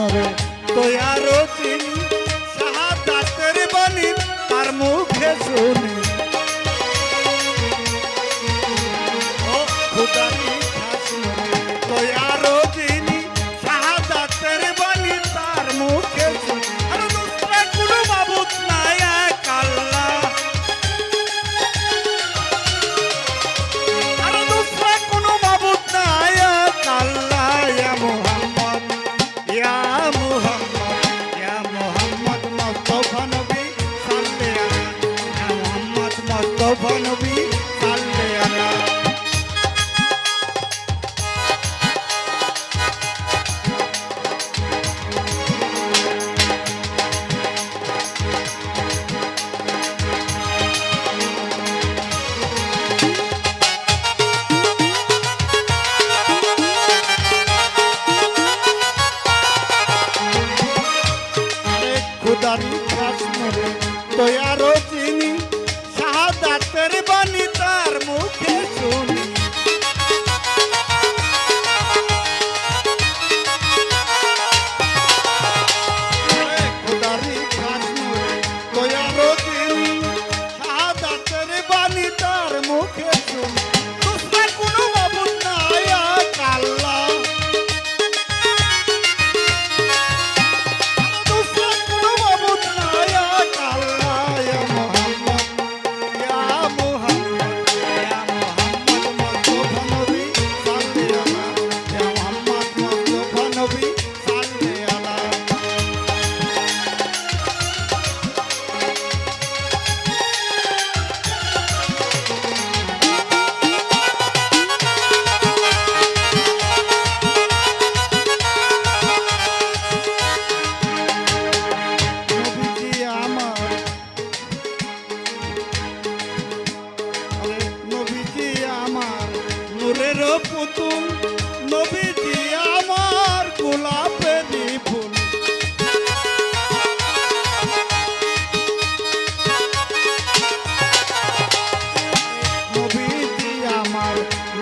নরে তৈয়ারো তিনি সাহা দাঁতের বালি তার মুখে শুনি।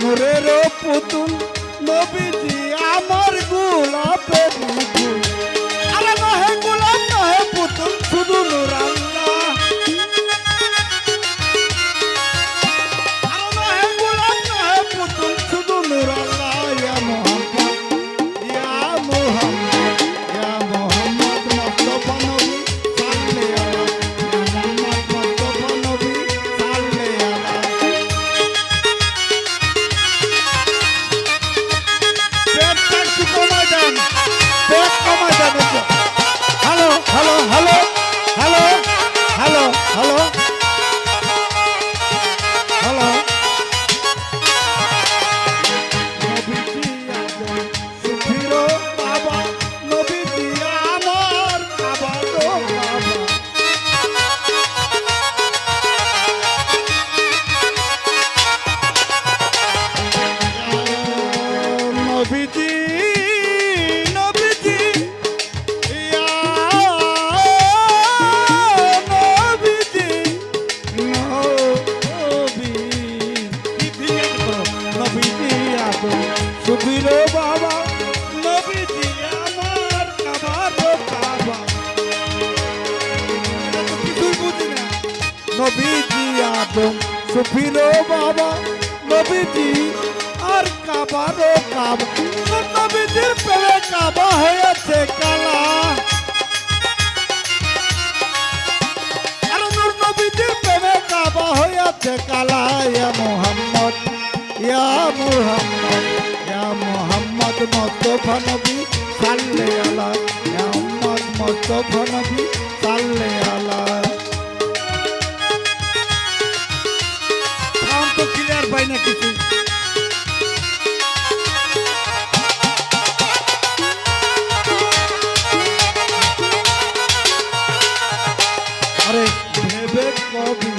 সুরের পুতুল। আদম সুফির বাবা, নবীজি আর কাবারও নবীজির পেলে কাবা হয়েছে কালা। আর নূর নবীজির প্রেমে কাবা হয়েছে কালা। ইয়া মোহাম্মদ ইয়া মোহাম্মদ ইয়া মোহাম্মদ মোস্তফা নবী সাল্লে আলা। ইয়া মোহাম্মদ মোস্তফা নবী সাল্লে না কিছু? আরে ভেবে কবি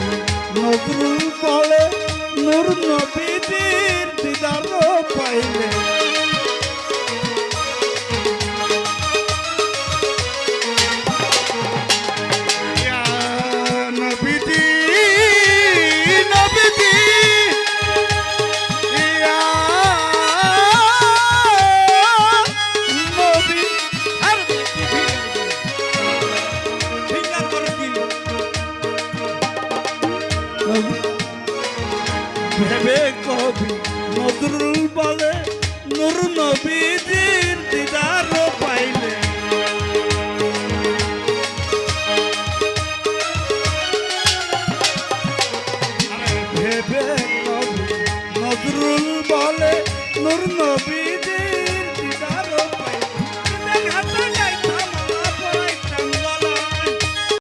ভেবে কবি নজরুল বলে নুর নবীজির দিদার পাইলে। ভেবে কবি নজরুল বলে নুর নবী